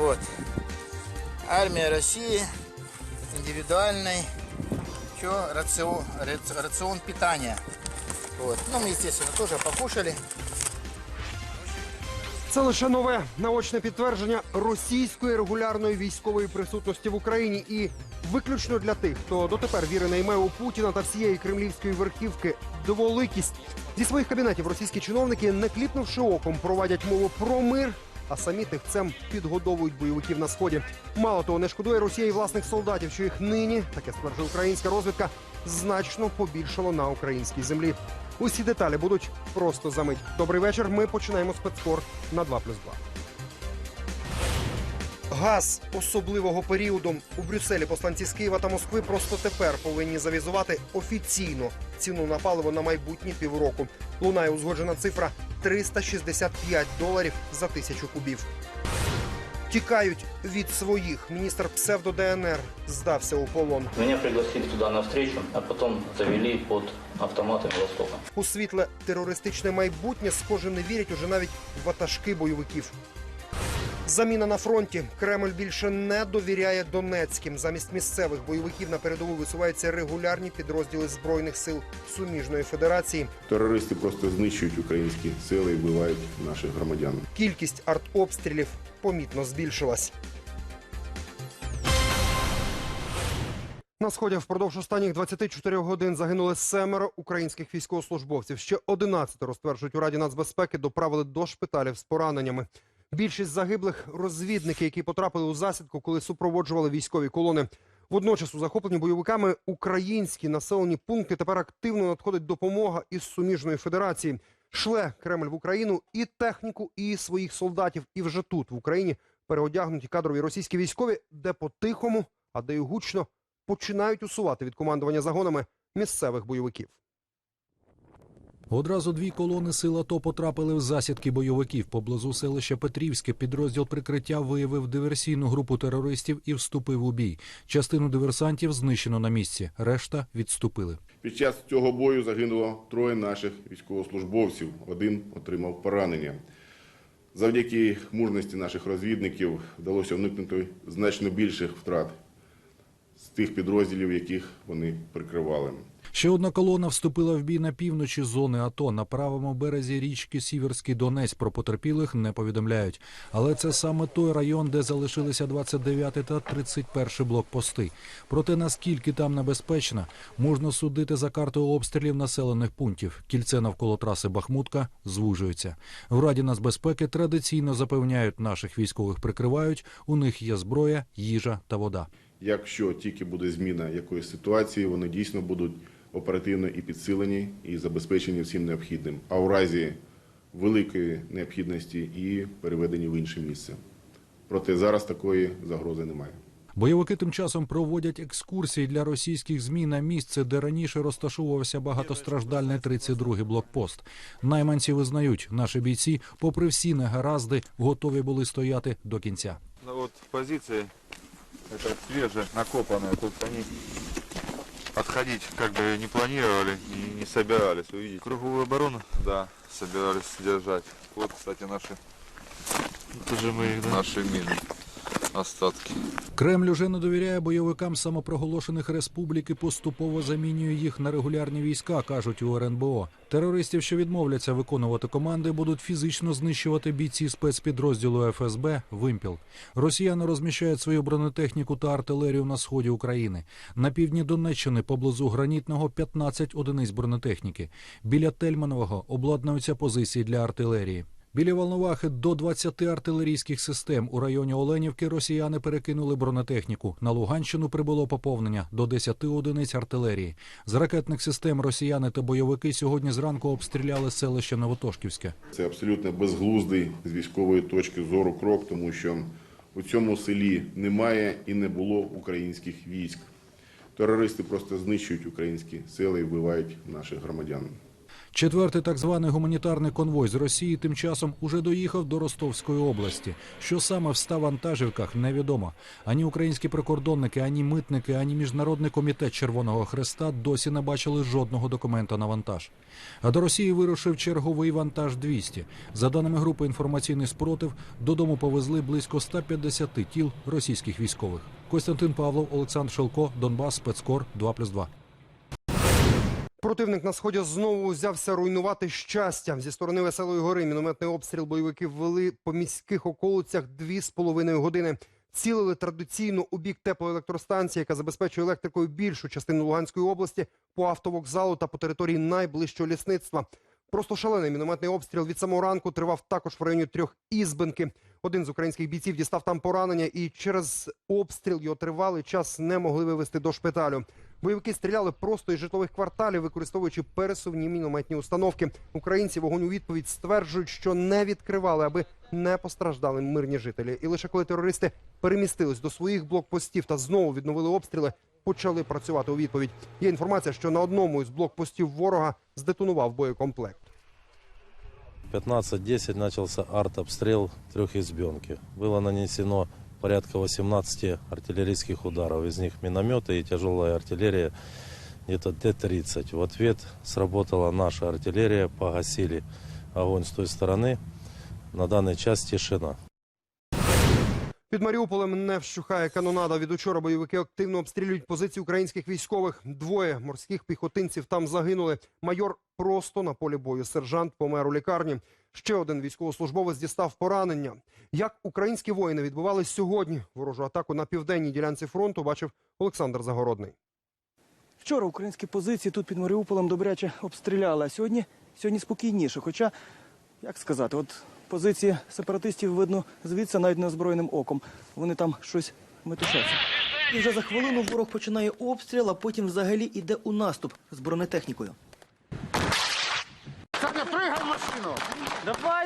Вот. Армия России. Индивидуальный чё, рацион, рац- рацион питания. Вот. Ну, мы, естественно, тоже покушали. Це лише нове наочне підтвердження російської регулярної військової присутності в Україні і виключно для тих, хто дотепер вірить на ім'я у Путіна та всієї кремлівської верхівки дволикість. Зі своїх кабінетів російські чиновники, не кліпнувши оком, проводять мову про мир, а самі тихцем підгодовують бойовиків на сході. Мало того, не шкодує Росія і власних солдатів, що їх нині, таке стверджує українська розвідка, значно побільшало на українській землі. Усі деталі будуть просто за мить. Добрий вечір. Ми починаємо спецкор на 2+,2. Газ особливого періоду у Брюсселі посланці з Києва та Москви просто тепер повинні завізувати офіційно ціну на паливо на майбутні півроку. Лунає узгоджена цифра 365 доларів за тисячу кубів. Тікають від своїх. Міністр псевдо ДНР здався у полон. Меня пригласили туда на встречу, а потом завели под автоматами Востока. У світле терористичне майбутнє, схоже, не вірять уже навіть ватажки бойовиків. Заміна на фронті. Кремль більше не довіряє Донецьким. Замість місцевих бойовиків на передову висуваються регулярні підрозділи збройних сил суміжної федерації. Терористи просто знищують українські сили і вбивають наших громадян. Кількість артобстрілів помітно збільшилась. На сході впродовж останніх 24 годин загинули семеро українських військовослужбовців. Ще 11 стверджують у Раді нацбезпеки доправили до шпиталів з пораненнями. Більшість загиблих розвідники, які потрапили у засідку, коли супроводжували військові колони. Водночас у захоплені бойовиками українські населені пункти тепер активно надходить допомога із суміжної федерації. Шле Кремль в Україну і техніку, і своїх солдатів. І вже тут в Україні переодягнуті кадрові російські військові, де по-тихому, а де й гучно починають усувати від командування загонами місцевих бойовиків. Одразу дві колони сил АТО потрапили в засідки бойовиків. Поблизу селища Петрівське підрозділ прикриття виявив диверсійну групу терористів і вступив у бій. Частину диверсантів знищено на місці, решта відступили. Під час цього бою загинуло троє наших військовослужбовців. Один отримав поранення. Завдяки мужності наших розвідників вдалося уникнути значно більших втрат з тих підрозділів, яких вони прикривали. Ще одна колона вступила в бій на півночі зони АТО. На правому березі річки Сіверський Донець про потерпілих не повідомляють. Але це саме той район, де залишилися 29 та 31 блокпости. Проте наскільки там небезпечно, можна судити за картою обстрілів населених пунктів. Кільце навколо траси Бахмутка звужується. В Раді нацбезпеки традиційно запевняють, наших військових прикривають. У них є зброя, їжа та вода. Якщо тільки буде зміна якоїсь ситуації, вони дійсно будуть оперативно і підсилені, і забезпечені всім необхідним. А у разі великої необхідності і переведені в інше місце. Проте зараз такої загрози немає. Бойовики тим часом проводять екскурсії для російських змі на місце, де раніше розташовувався багатостраждальний 32-й блокпост. Найманці визнають, наші бійці, попри всі негаразди, готові були стояти до кінця. Ну вот позиции, это свежие, накопанные. Тут они отходить как бы не планировали и не собирались. Увидите. Круговую оборону? Да, собирались держать. Вот, кстати, наши, Тоже мы их, да? наши мины, остатки. Кремль уже не довіряє бойовикам самопроголошених республік і поступово замінює їх на регулярні війська, кажуть у РНБО. Терористів, що відмовляться виконувати команди, будуть фізично знищувати бійці спецпідрозділу ФСБ «Вимпіл». Росіяни розміщають свою бронетехніку та артилерію на сході України. На півдні Донеччини поблизу гранітного 15 одиниць бронетехніки. Біля Тельманового обладнуються позиції для артилерії. Біля Волновахи до 20 артилерійських систем у районі Оленівки росіяни перекинули бронетехніку. На Луганщину прибуло поповнення до 10 одиниць артилерії. З ракетних систем росіяни та бойовики сьогодні зранку обстріляли селище Новотошківське. Це абсолютно безглуздий з військової точки зору крок, тому що у цьому селі немає і не було українських військ. Терористи просто знищують українські сили і вбивають наших громадян. Четвертий так званий гуманітарний конвой з Росії тим часом уже доїхав до Ростовської області. Що саме в ста вантажівках, невідомо. Ані українські прикордонники, ані митники, ані міжнародний комітет Червоного Хреста досі не бачили жодного документа на вантаж. А до Росії вирушив черговий вантаж 200. За даними групи інформаційний спротив, додому повезли близько 150 тіл російських військових. Костянтин Павлов, Олександр Шелко, Донбас, Спецкор 2+,2. Противник на сході знову взявся руйнувати щастя. Зі сторони Веселої гори мінометний обстріл бойовики ввели по міських околицях дві з половиною години. Цілили традиційно у бік теплоелектростанції, яка забезпечує електрикою більшу частину Луганської області, по автовокзалу та по території найближчого лісництва. Просто шалений мінометний обстріл від самого ранку тривав також в районі трьох ізбинки. Один з українських бійців дістав там поранення, і через обстріл його тривалий час не могли вивезти до шпиталю. Бойовики стріляли просто із житлових кварталів, використовуючи пересувні мінометні установки. Українці вогонь у відповідь стверджують, що не відкривали, аби не постраждали мирні жителі. І лише коли терористи перемістились до своїх блокпостів та знову відновили обстріли, почали працювати у відповідь. Є інформація, що на одному із блокпостів ворога здетонував боєкомплект. 15.10 начался артобстрел трехизбенки. Было нанесено порядка 18 артиллерийских ударов. Из них минометы и тяжелая артиллерия где-то Т-30. В ответ сработала наша артиллерия, погасили огонь с той стороны. На данный час тишина. Під Маріуполем не вщухає канонада. Від учора бойовики активно обстрілюють позиції українських військових. Двоє морських піхотинців там загинули. Майор просто на полі бою. Сержант помер у лікарні. Ще один військовослужбовець дістав поранення. Як українські воїни відбували сьогодні ворожу атаку на південній ділянці фронту, бачив Олександр Загородний. Вчора українські позиції тут під Маріуполем добряче обстріляли, а сьогодні, сьогодні спокійніше. Хоча, як сказати, от позиції сепаратистів видно звідси навіть неозброєним оком. Вони там щось метушаться. І вже за хвилину ворог починає обстріл, а потім взагалі йде у наступ з бронетехнікою.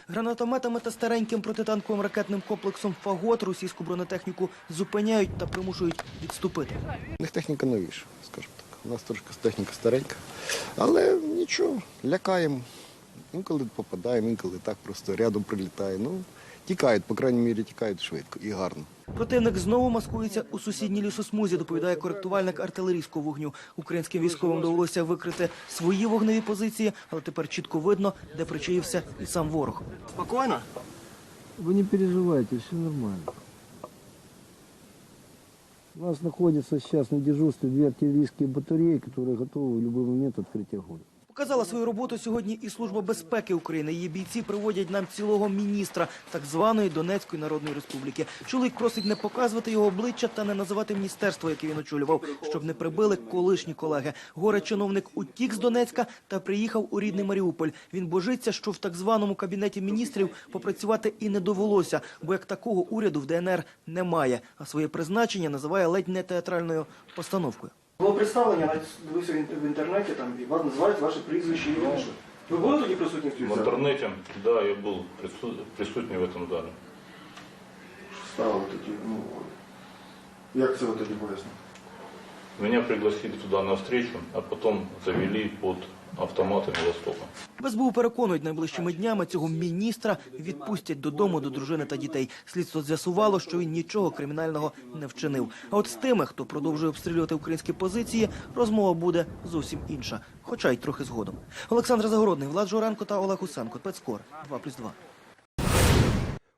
Гранатометами та стареньким протитанковим ракетним комплексом «Фагот» російську бронетехніку зупиняють та примушують відступити. У них техніка новіша, скажімо так. У нас трошки техніка старенька. Але нічого, лякаємо. Інколи попадаємо, інколи так просто рядом прилітає. Ну, тікають, по крайній мірі, тікають швидко і гарно. Противник знову маскується у сусідній лісосмузі, доповідає коректувальник артилерійського вогню. Українським військовим довелося викрити свої вогневі позиції, але тепер чітко видно, де причаївся і сам ворог. Спокійно? Вы не переживайте, все нормально. У нас находится сейчас на дежурстве две артиллерийские батареи, которые готовы в любой момент открыть огонь. Показала свою роботу сьогодні і Служба безпеки України. Її бійці приводять нам цілого міністра так званої Донецької Народної Республіки. Чоловік просить не показувати його обличчя та не називати міністерство, яке він очолював, щоб не прибили колишні колеги. Горе чиновник утік з Донецька та приїхав у рідний Маріуполь. Він божиться, що в так званому кабінеті міністрів попрацювати і не довелося, бо як такого уряду в ДНР немає. А своє призначення називає ледь не театральною постановкою. Було представлення, навіть дивився в інтернеті, там і вас називають ваше прізвище і інше. Ви були тоді присутні в цій В интернете, да, я был прису- присутний в этом зале. Стало тоді, ну, як це ви тоді пояснили? Меня пригласили туда на встречу, а потом завели под автоматами Востока. В СБУ переконують, найближчими днями цього міністра відпустять додому до дружини та дітей. Слідство з'ясувало, що він нічого кримінального не вчинив. А от з тими, хто продовжує обстрілювати українські позиції, розмова буде зовсім інша, хоча й трохи згодом. Олександр Загородний, Влад Журенко та Олег Усенко. Спецкор 2+,2.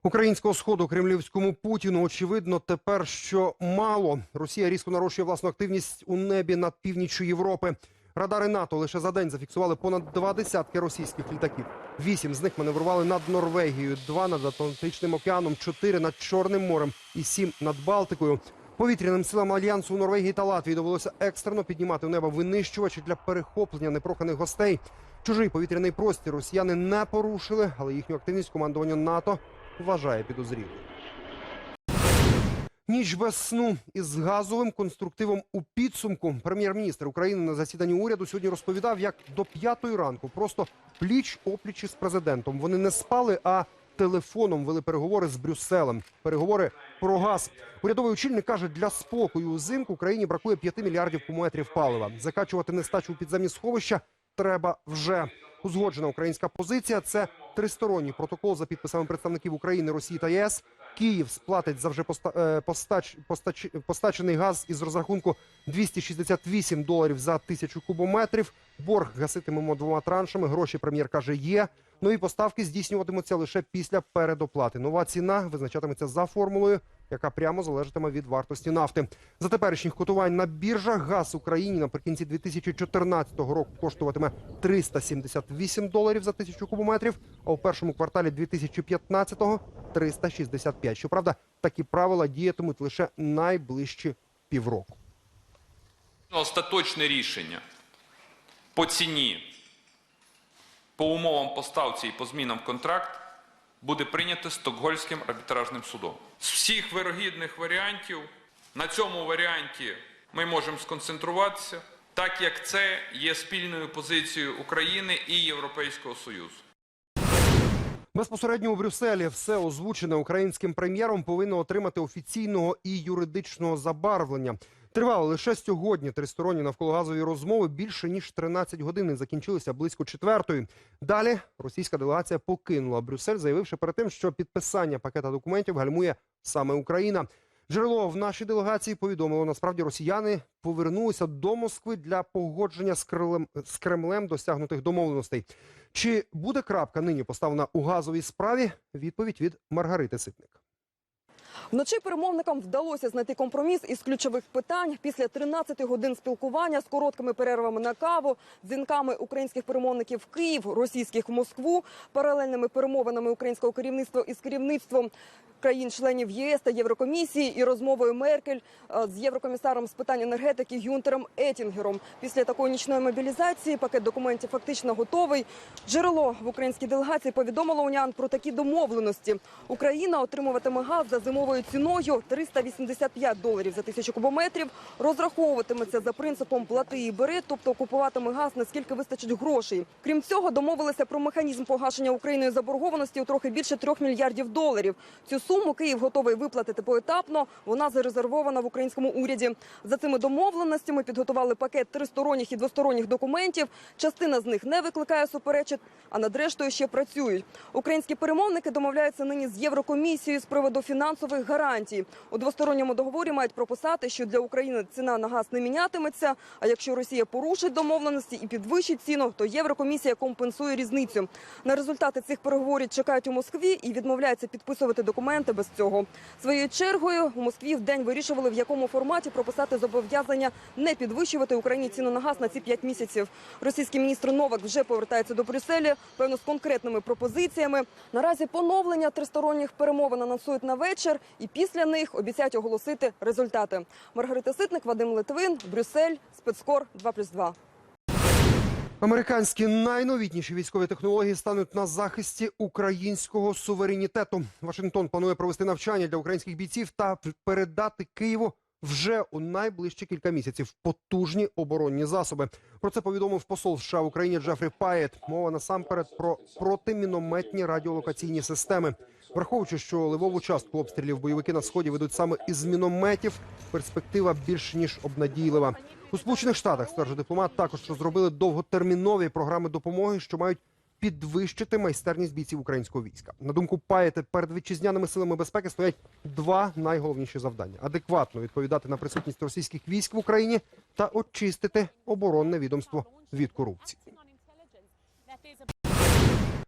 Українського сходу кремлівському Путіну очевидно тепер, що мало. Росія різко нарощує власну активність у небі над північчю Європи. Радари НАТО лише за день зафіксували понад два десятки російських літаків. Вісім з них маневрували над Норвегією, два над Атлантичним океаном, чотири над Чорним морем і сім над Балтикою. Повітряним силам альянсу у Норвегії та Латвії довелося екстрено піднімати в небо винищувачі для перехоплення непроханих гостей. Чужий повітряний простір росіяни не порушили, але їхню активність командування НАТО вважає підозрілою. Ніч без сну із газовим конструктивом у підсумку. Прем'єр-міністр України на засіданні уряду сьогодні розповідав, як до п'ятої ранку просто пліч опліч із президентом. Вони не спали, а телефоном вели переговори з Брюсселем. Переговори про газ. Урядовий очільник каже, для спокою узимку Україні бракує 5 мільярдів кубометрів палива. Закачувати нестачу у підземні сховища треба вже. узгоджена українська позиція. Це тристоронній протокол за підписами представників України, Росії та ЄС. Київ сплатить за вже е, постач, постач, постачений газ із розрахунку 268 доларів за тисячу кубометрів. Борг гаситимемо двома траншами. Гроші прем'єр каже, є. Нові поставки здійснюватимуться лише після передоплати. Нова ціна визначатиметься за формулою, яка прямо залежатиме від вартості нафти. За теперішніх котувань на біржах газ Україні наприкінці 2014 року коштуватиме 378 доларів за тисячу кубометрів, а у першому кварталі 2015-го – 365. Щоправда, такі правила діятимуть лише найближчі півроку. Остаточне рішення по ціні, по умовам поставці і по змінам контракт буде прийнято Стокгольмським арбітражним судом. З всіх вирогідних варіантів на цьому варіанті ми можемо сконцентруватися, так як це є спільною позицією України і Європейського Союзу. Безпосередньо у Брюсселі все озвучене українським прем'єром повинно отримати офіційного і юридичного забарвлення. Тривали лише сьогодні тристоронні навкологазові розмови більше ніж 13 годин і закінчилися близько четвертої. Далі російська делегація покинула Брюссель, заявивши перед тим, що підписання пакета документів гальмує саме Україна. Джерело в нашій делегації повідомило, насправді росіяни повернулися до Москви для погодження з Кремлем, з Кремлем досягнутих домовленостей. Чи буде крапка нині поставлена у газовій справі? Відповідь від Маргарити Ситник. Вночі перемовникам вдалося знайти компроміс із ключових питань після 13 годин спілкування з короткими перервами на каву, дзвінками українських перемовників в Київ, російських в Москву, паралельними перемовинами українського керівництва із керівництвом країн-членів ЄС та Єврокомісії і розмовою Меркель е, з єврокомісаром з питань енергетики Юнтером Етінгером. Після такої нічної мобілізації пакет документів фактично готовий. Джерело в українській делегації повідомило унян про такі домовленості. Україна отримуватиме газ за зимовою ціною 385 доларів за тисячу кубометрів. Розраховуватиметься за принципом плати і бери, тобто купуватиме газ наскільки вистачить грошей. Крім цього, домовилися про механізм погашення Україною заборгованості у трохи більше трьох мільярдів доларів. Цю суму Київ готовий виплатити поетапно. Вона зарезервована в українському уряді. За цими домовленостями підготували пакет тристоронніх і двосторонніх документів. Частина з них не викликає суперечок, а над рештою ще працюють. Українські перемовники домовляються нині з Єврокомісією з приводу фінансових гарантій. У двосторонньому договорі мають прописати, що для України ціна на газ не мінятиметься. А якщо Росія порушить домовленості і підвищить ціну, то Єврокомісія компенсує різницю. На результати цих переговорів чекають у Москві і відмовляються підписувати документи без цього. Своєю чергою у Москві в день вирішували, в якому форматі прописати зобов'язання не підвищувати Україні ціну на газ на ці 5 місяців. Російський міністр Новак вже повертається до Брюсселя, певно, з конкретними пропозиціями. Наразі поновлення тристоронніх перемовин анонсують на вечір, і після них обіцяють оголосити результати. Маргарита Ситник, Вадим Литвин, Брюссель, спецкор 2+,2. Американські найновітніші військові технології стануть на захисті українського суверенітету. Вашингтон планує провести навчання для українських бійців та передати Києву вже у найближчі кілька місяців потужні оборонні засоби. Про це повідомив посол США в Україні Джефрі Паєт. Мова насамперед про протимінометні радіолокаційні системи. Враховуючи, що ливову частку обстрілів бойовики на сході ведуть саме із мінометів, перспектива більш ніж обнадійлива. У Сполучених Штатах стверджує дипломат також розробили довготермінові програми допомоги, що мають підвищити майстерність бійців українського війська. На думку Паєта, перед вітчизняними силами безпеки стоять два найголовніші завдання: адекватно відповідати на присутність російських військ в Україні та очистити оборонне відомство від корупції.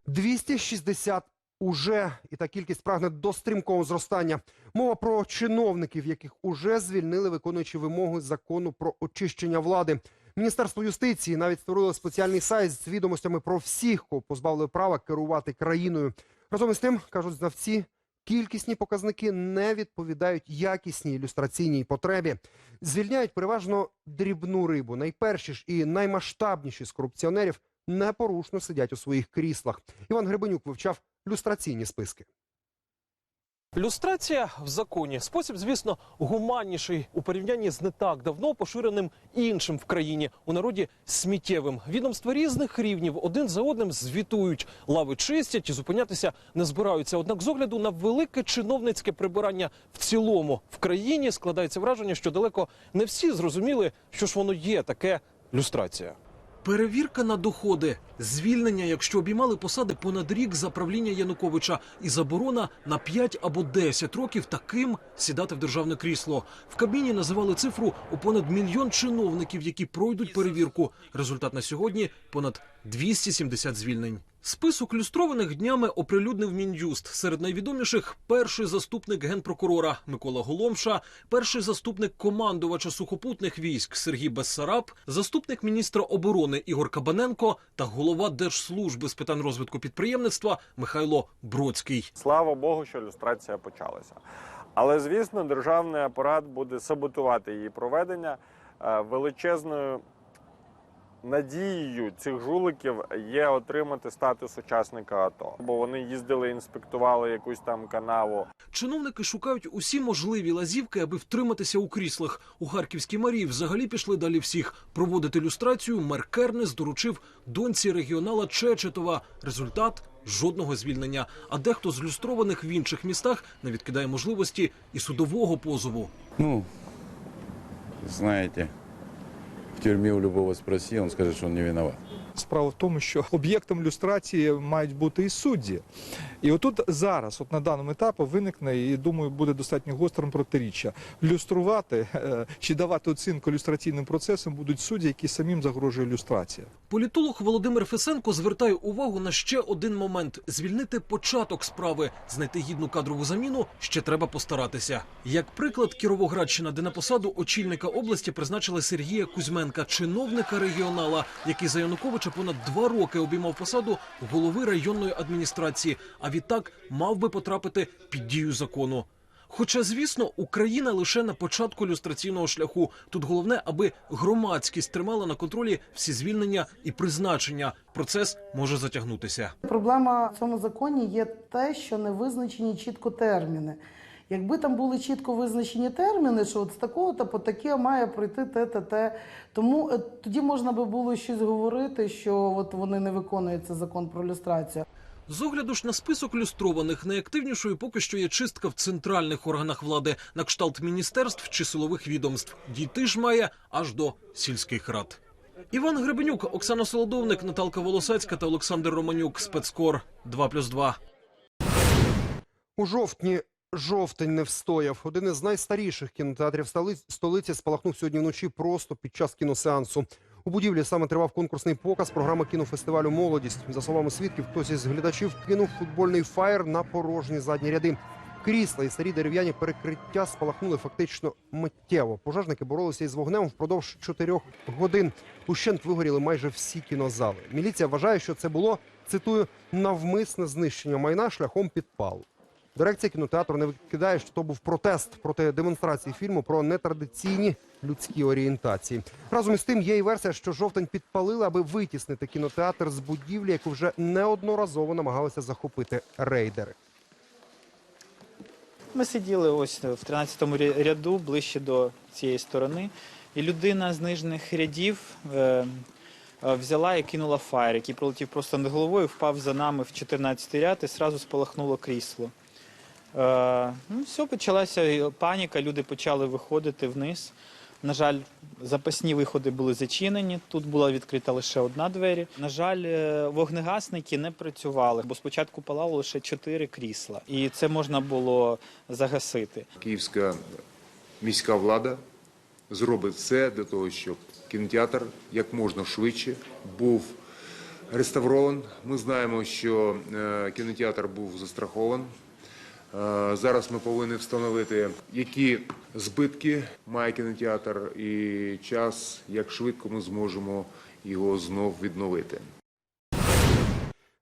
260 уже і та кількість прагне до стрімкого зростання. Мова про чиновників, яких уже звільнили, виконуючи вимоги закону про очищення влади. Міністерство юстиції навіть створило спеціальний сайт з відомостями про всіх, кого позбавили права керувати країною. Разом із тим кажуть знавці. Кількісні показники не відповідають якісній ілюстраційній потребі. Звільняють переважно дрібну рибу. Найперші ж і наймасштабніші з корупціонерів непорушно сидять у своїх кріслах. Іван Гребенюк вивчав люстраційні списки. Люстрація в законі спосіб, звісно, гуманніший у порівнянні з не так давно поширеним іншим в країні у народі сміттєвим. Відомства різних рівнів один за одним звітують, лави чистять і зупинятися не збираються. Однак, з огляду на велике чиновницьке прибирання в цілому в країні складається враження, що далеко не всі зрозуміли, що ж воно є таке люстрація. Перевірка на доходи звільнення, якщо обіймали посади понад рік за правління Януковича, і заборона на 5 або 10 років таким сідати в державне крісло. В Кабміні називали цифру у понад мільйон чиновників, які пройдуть перевірку. Результат на сьогодні понад 270 звільнень. Список люстрованих днями оприлюднив Мін'юст. Серед найвідоміших перший заступник генпрокурора Микола Голомша, перший заступник командувача сухопутних військ Сергій Бессараб, заступник міністра оборони Ігор Кабаненко та голова Держслужби з питань розвитку підприємництва Михайло Бродський. Слава Богу, що люстрація почалася. Але звісно, державний апарат буде саботувати її проведення Е, величезною. Надією цих жуликів є отримати статус учасника АТО, бо вони їздили, інспектували якусь там канаву. Чиновники шукають усі можливі лазівки, аби втриматися у кріслах. У Харківській Марії взагалі пішли далі всіх. Проводити люстрацію мер Кернес доручив доньці регіонала Чечетова. Результат жодного звільнення. А дехто з люстрованих в інших містах не відкидає можливості і судового позову. Ну, знаете, в тюрьме у любого спроси, він скаже, що він не виноват. Справа в тому, що об'єктом люстрації мають бути і судді. І отут зараз, от на даному етапі, виникне, і думаю, буде достатньо гострим протиріччя. Люструвати е, чи давати оцінку люстраційним процесам будуть судді, які самим загрожує люстрація. Політолог Володимир Фесенко звертає увагу на ще один момент: звільнити початок справи, знайти гідну кадрову заміну ще треба постаратися. Як приклад, Кіровоградщина, де на посаду очільника області призначили Сергія Кузьменка, чиновника регіонала, який за Януковича понад два роки обіймав посаду голови районної адміністрації. А відтак мав би потрапити під дію закону. Хоча, звісно, Україна лише на початку люстраційного шляху. Тут головне, аби громадськість тримала на контролі всі звільнення і призначення. Процес може затягнутися. Проблема в цьому законі є те, що не визначені чітко терміни. Якби там були чітко визначені терміни, що от з такого то по таке має пройти те, те, те. Тому е, тоді можна би було щось говорити, що от вони не виконують цей закон про люстрацію. З огляду ж на список люстрованих, найактивнішою поки що є чистка в центральних органах влади на кшталт міністерств чи силових відомств. Дійти ж має аж до сільських рад. Іван Гребенюк, Оксана Солодовник, Наталка Волосецька та Олександр Романюк. Спецкор 2+,2. У жовтні жовтень не встояв. Один із найстаріших кінотеатрів столи- столиці спалахнув сьогодні вночі просто під час кіносеансу. У будівлі саме тривав конкурсний показ програми кінофестивалю Молодість. За словами свідків, хтось із глядачів кинув футбольний фаєр на порожні задні ряди. Крісла і старі дерев'яні перекриття спалахнули фактично миттєво. Пожежники боролися із вогнем впродовж чотирьох годин. Ущент вигоріли майже всі кінозали. Міліція вважає, що це було цитую навмисне знищення майна шляхом підпалу. Дирекція кінотеатру не викидає, що то був протест проти демонстрації фільму про нетрадиційні людські орієнтації. Разом із тим є і версія, що жовтень підпалили, аби витіснити кінотеатр з будівлі, яку вже неодноразово намагалися захопити рейдери. Ми сиділи ось в 13-му ряду, ближче до цієї сторони, і людина з нижніх рядів е, е, взяла і кинула фаєр, який пролетів просто над головою, впав за нами в 14-й ряд і одразу спалахнуло крісло. Е, ну, все, почалася паніка, люди почали виходити вниз. На жаль, запасні виходи були зачинені. Тут була відкрита лише одна двері. На жаль, е, вогнегасники не працювали, бо спочатку палало лише чотири крісла, і це можна було загасити. Київська міська влада зробить все для того, щоб кінотеатр як можна швидше був реставрований. Ми знаємо, що е, кінотеатр був застрахований. Е, Зараз ми повинні встановити, які збитки має кінотеатр, і час, як швидко ми зможемо його знов відновити.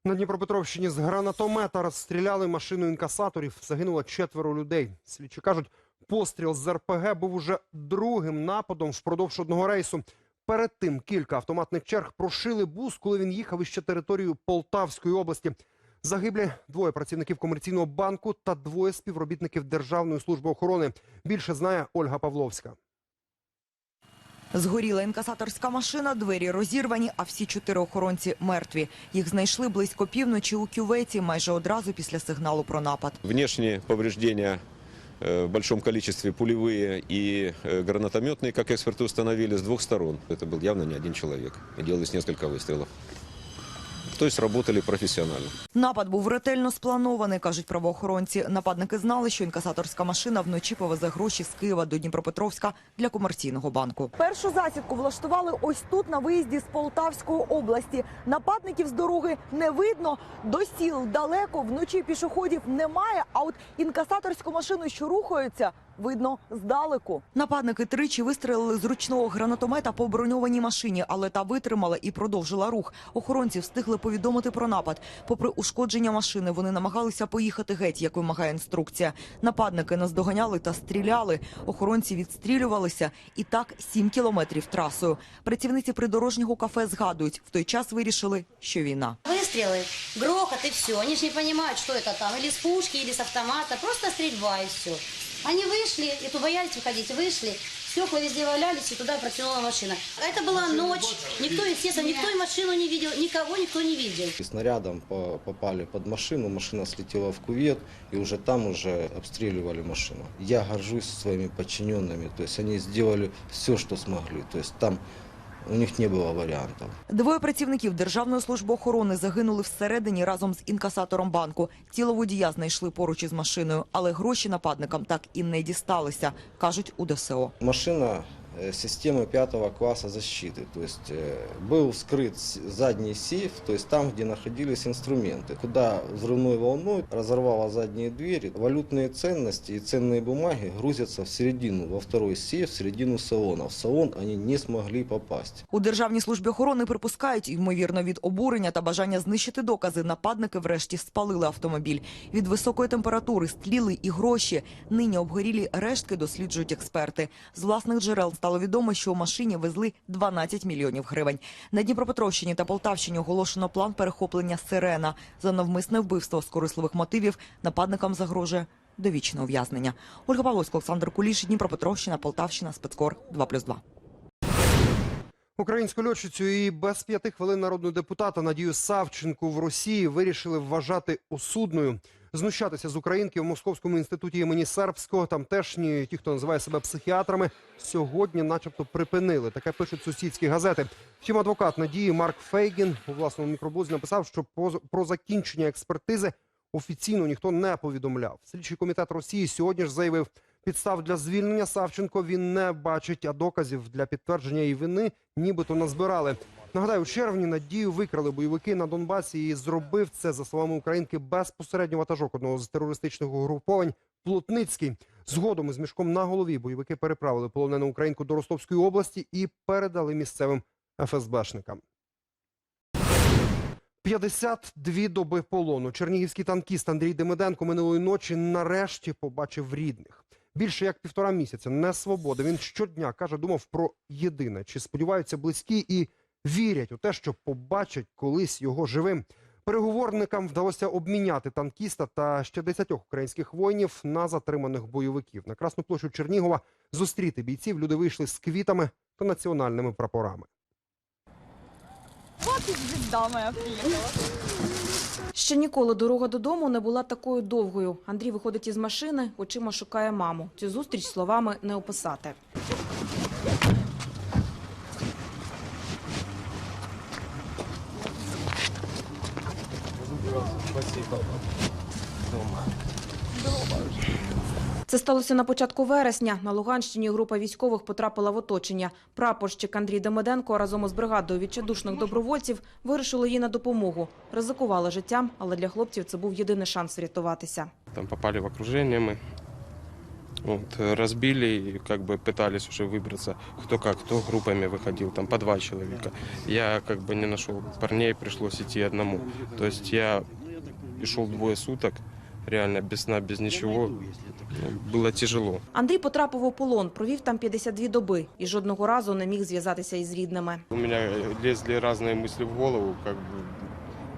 На Дніпропетровщині з гранатомета розстріляли машину інкасаторів. Загинуло четверо людей. Слідчі кажуть, постріл з РПГ був уже другим нападом впродовж одного рейсу. Перед тим кілька автоматних черг прошили бус, коли він їхав іще територію Полтавської області. Загиблі двоє працівників комерційного банку та двоє співробітників Державної служби охорони. Більше знає Ольга Павловська. Згоріла інкасаторська машина, двері розірвані, а всі чотири охоронці мертві. Їх знайшли близько півночі у кюветі, майже одразу після сигналу про напад. Внешние повреждения э, в большом количестве пулевые и э, гранатометные, как эксперты установили, с двух сторон. Это был явно не один человек. И делалось несколько выстрелов. То есть работали профессионально. Напад був ретельно спланований, кажуть правоохоронці. Нападники знали, що інкасаторська машина вночі повезе гроші з Києва до Дніпропетровська для комерційного банку. Першу засідку влаштували ось тут на виїзді з Полтавської області. Нападників з дороги не видно, до сіл далеко, вночі пішоходів немає. А от інкасаторську машину, що рухаються, видно здалеку. Нападники тричі вистрелили з ручного гранатомета по броньованій машині, але та витримала і продовжила рух. Охоронці встигли повідомити про напад. Попри ушкодження машини, вони намагалися поїхати геть, як вимагає інструкція. Нападники наздоганяли та стріляли. Охоронці відстрілювалися і так сім кілометрів трасою. Працівниці придорожнього кафе згадують, в той час вирішили, що війна. Выстрелы, грохот и все. Они же не понимают, что это там, или с пушки, или с автомата. Просто стрельба и все. Они вышли, и то боялись выходить, вышли. Стекла везде валялись, и туда протянула машина. А это была ночь. Никто, естественно, никто и машину не видел, никого никто не видел. И снарядом по- попали под машину, машина слетела в кувет, и уже там уже обстреливали машину. Я горжусь своими подчиненными, то есть они сделали все, что смогли, то есть там у них не було варіантів. Двоє працівників Державної служби охорони загинули всередині разом з інкасатором банку. Тіло водія знайшли поруч із машиною, але гроші нападникам так і не дісталися, кажуть у ДСО. Машина системы пятого класса защиты, то есть э, был вскрыт с- задний сейф, то есть там, где находились инструменты, куда взрывной волной разорвало задние двери, валютные ценности и ценные бумаги грузятся в середину, во второй сейф, в середину салона. В салон они не смогли попасть. У Державній службі охорони припускають, ймовірно, від обурення та бажання знищити докази, нападники врешті спалили автомобіль. Від високої температури стріли і гроші. Нині обгорілі рештки досліджують експерти. З власних джерел стало відомо, що у машині везли 12 мільйонів гривень. На Дніпропетровщині та Полтавщині оголошено план перехоплення сирена. За навмисне вбивство з корисливих мотивів нападникам загрожує довічне ув'язнення. Ольга Павловська, Олександр Куліш, Дніпропетровщина, Полтавщина, спецкор 2+,2. Українську льотчицю і без п'яти хвилин народного депутата Надію Савченку в Росії вирішили вважати осудною. Знущатися з українки в Московському інституті імені Сербського. Тамтешні, ті, хто називає себе психіатрами, сьогодні, начебто, припинили. Таке пишуть сусідські газети. Втім, адвокат Надії Марк Фейгін у власному мікроблозі написав, що про закінчення експертизи офіційно ніхто не повідомляв. Слідчий комітет Росії сьогодні ж заявив, підстав для звільнення Савченко він не бачить, а доказів для підтвердження її вини нібито назбирали. Нагадаю, у червні Надію викрали бойовики на Донбасі і зробив це, за словами українки, безпосередньо ватажок одного з терористичних угруповань Плотницький. Згодом із мішком на голові бойовики переправили полонену українку до Ростовської області і передали місцевим ФСБшникам. 52 доби полону. Чернігівський танкіст Андрій Демиденко минулої ночі нарешті побачив рідних. Більше як півтора місяця не свободи. Він щодня каже, думав про єдине: чи сподіваються близькі і вірять у те, що побачать колись його живим. Переговорникам вдалося обміняти танкіста та ще десятьох українських воїнів на затриманих бойовиків. На Красну площу Чернігова зустріти бійців люди вийшли з квітами та національними прапорами. Приїхала. Ще ніколи дорога додому не була такою довгою. Андрій виходить із машини, очима шукає маму. Цю зустріч словами не описати. Це сталося на початку вересня. На Луганщині група військових потрапила в оточення. Прапорщик Андрій Демиденко разом із бригадою відчайдушних добровольців вирішили їй на допомогу. Ризикували життям, але для хлопців це був єдиний шанс врятуватися. Там попали в окружение мы. Вот, э, разбили и как бы пытались уже выбраться, кто как, кто группами выходил, там по два человека. Я как бы не нашел парней, пришлось идти одному. То есть я и шел двое суток, реально без сна, без ничего. Ну, Было тяжело. Андрій потрапив у полон, провів там 52 доби і жодного разу не міг зв'язатися із рідними. У меня лезли разные мысли в голову, как бы,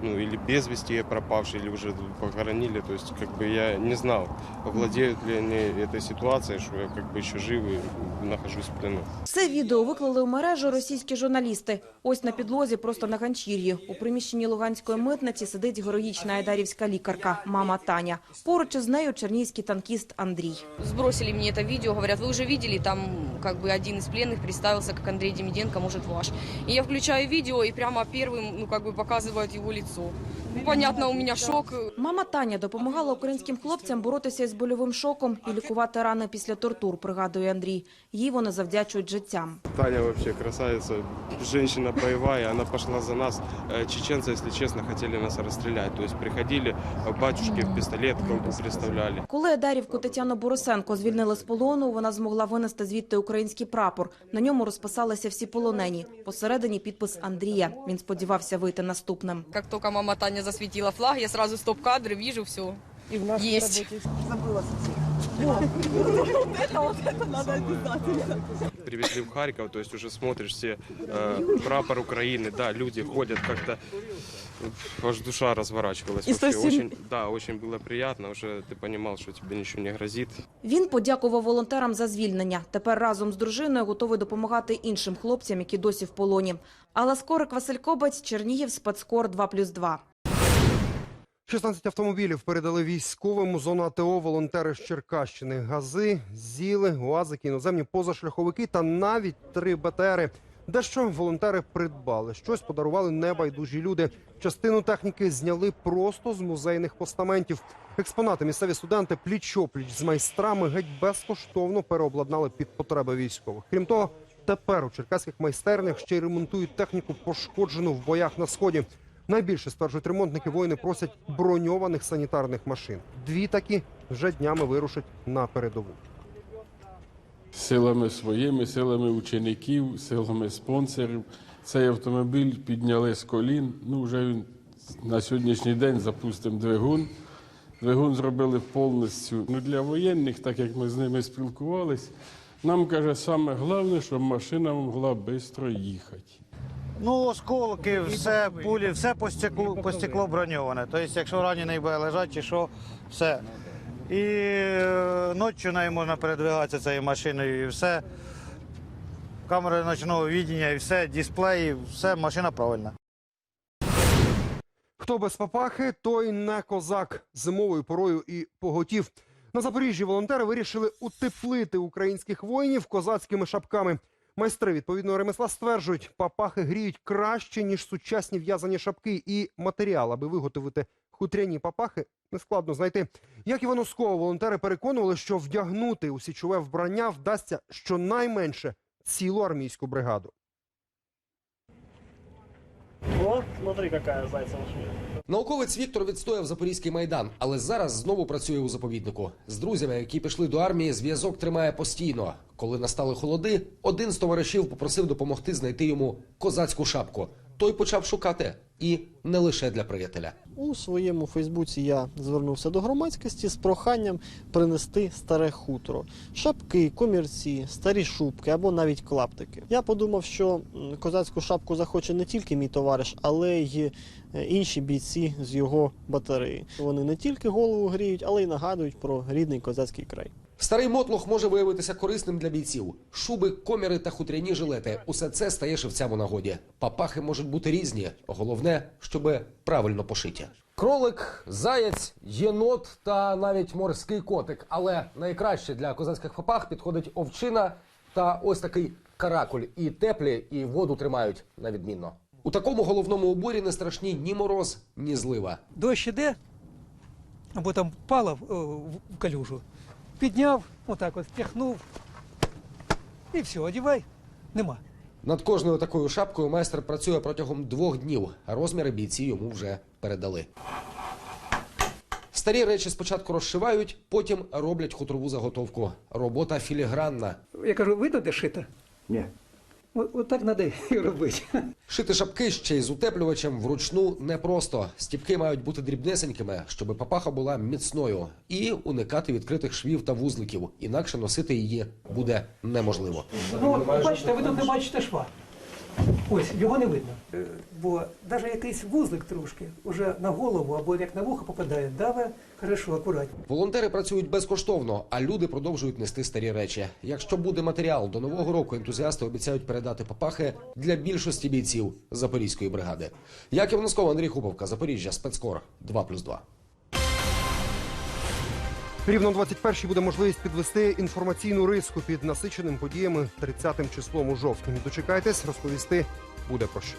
ну, или без вести пропавшие, или уже похоронили. То есть, как бы я не знал, владеют ли они этой ситуацией, что я как бы еще жив и нахожусь в плену. Це відео виклали у мережу російські журналісти. Ось на підлозі, просто на ганчір'ї. У приміщенні Луганської митниці сидить героїчна айдарівська лікарка, мама Таня. Поруч із нею чернігівський танкіст Андрій. Сбросили мне это видео, говорят, вы уже видели, там как бы один из пленных представился как Андрей Демиденко, может ваш. И я включаю видео, и прямо первым, ну как бы показывают его лицо. лицо. Понятно, у меня шок. Мама Таня допомагала українським хлопцям боротися із больовим шоком і лікувати рани після тортур, пригадує Андрій. Їй вони завдячують життям. Таня вообще красавица, женщина боевая, она пошла за нас. Э, Чеченцы, если честно, хотели нас расстрелять. То есть приходили, э, батюшки в пистолет колбу приставляли. Коли Дарівку Тетяну Борисенко звільнили з полону, вона змогла винести звідти український прапор. На ньому розписалися всі полонені. Посередині підпис Андрія. Він сподівався вийти наступним. Как только мама Таня засветила флаг, я сразу стоп-кадр, вижу все. И в нашей Есть. Забыла Привезли в Харьков, то есть уже смотришь все э, прапор Украины, да, люди ходят как-то, э, аж душа разворачивалась. И вообще. совсем- Очень, да, очень было приятно, уже ты понимал, что тебе ничего не грозит. Він подякував волонтерам за звільнення. Тепер разом з дружиною готовий допомагати іншим хлопцям, які досі в полоні. Алла Скорик, Василь Кобець, Чернігів, Спецкор 2+,2. 16 автомобілів передали військовим у зону АТО волонтери з Черкащини. Гази, зіли, уазики, іноземні позашляховики та навіть три БТРи. Дещо волонтери придбали, щось подарували небайдужі люди. Частину техніки зняли просто з музейних постаментів. Експонати місцеві студенти пліч-опліч з майстрами геть безкоштовно переобладнали під потреби військових. Крім того, тепер у черкаських майстернях ще й ремонтують техніку, пошкоджену в боях на сході. Найбільше стверджують ремонтники воїни просять броньованих санітарних машин. Дві такі вже днями вирушать на передову. силами своїми, силами учеників, силами спонсорів. Цей автомобіль підняли з колін. Ну, вже він на сьогоднішній день запустимо двигун. Двигун зробили повністю ну, для воєнних, так як ми з ними спілкувались. Нам каже, саме головне, щоб машина могла швидко їхати. Ну, осколки, все, пулі, все по стеклу, по стеклу броньоване. Тобто, якщо ранений буде лежати, чи що, все. І е, ночі нею можна передвигатися цією машиною, і все. Камери ночного відділення, і все, дисплеї, все, машина правильна. Хто без папахи, той не козак. Зимовою порою і поготів. На Запоріжжі волонтери вирішили утеплити українських воїнів козацькими шапками. Майстри відповідного ремесла стверджують, папахи гріють краще ніж сучасні в'язані шапки, і матеріал, аби виготовити хутряні папахи, нескладно знайти. Як Іваносково, волонтери переконували, що вдягнути у січове вбрання вдасться щонайменше цілу армійську бригаду. О, смотри, какая зайцева швея. Науковець Віктор відстояв Запорізький майдан, але зараз знову працює у заповіднику. З друзями, які пішли до армії, зв'язок тримає постійно. Коли настали холоди, один з товаришів попросив допомогти знайти йому козацьку шапку. Той почав шукати, і не лише для приятеля. У своєму Фейсбуці я звернувся до громадськості з проханням принести старе хутро, шапки, комірці, старі шубки або навіть клаптики. Я подумав, що козацьку шапку захоче не тільки мій товариш, але й е, інші бійці з його батареї. Вони не тільки голову гріють, але й нагадують про рідний козацький край. Старий мотлох може виявитися корисним для бійців. Шуби, коміри та хутряні жилети усе це стає шевцям у нагоді. Папахи можуть бути різні. Головне, щоб правильно пошиті. Кролик, заєць, єнот та навіть морський котик. Але найкраще для козацьких папах підходить овчина та ось такий каракуль. І теплі, і воду тримають на відмінно. У такому головному уборі не страшні ні мороз, ні злива. дощ іде, або там впало в, в калюжу, підняв, отак от втягнув, і все, одівай, нема. Над кожною такою шапкою майстер працює протягом двох днів, а розміри бійці йому вже передали. Старі речі спочатку розшивають, потім роблять хутрову заготовку. Робота філігранна. Я кажу, ви туди шита? Ні. От, от так треба і робити. Шити шапки ще й з утеплювачем вручну непросто. Стіпки мають бути дрібнесенькими, щоб папаха була міцною, і уникати відкритих швів та вузликів. Інакше носити її буде неможливо. Ну, от, бачите, ви тут не бачите шва. Ось, його не видно. Е, Бо навіть якийсь вузлик трошки уже на голову або як на вухо попадає, даве хорошо, акуратно. Волонтери працюють безкоштовно, а люди продовжують нести старі речі. Якщо буде матеріал до нового року, ентузіасти обіцяють передати папахи для більшості бійців Запорізької бригади. Яків Носков, Андрій Хуповка, Запоріжжя, спецкор 2+,2. Рівно о 21-й буде можливість підвести інформаційну риску під насиченим подіями 30-м числом у жовтні. Дочекайтесь, розповісти буде про що.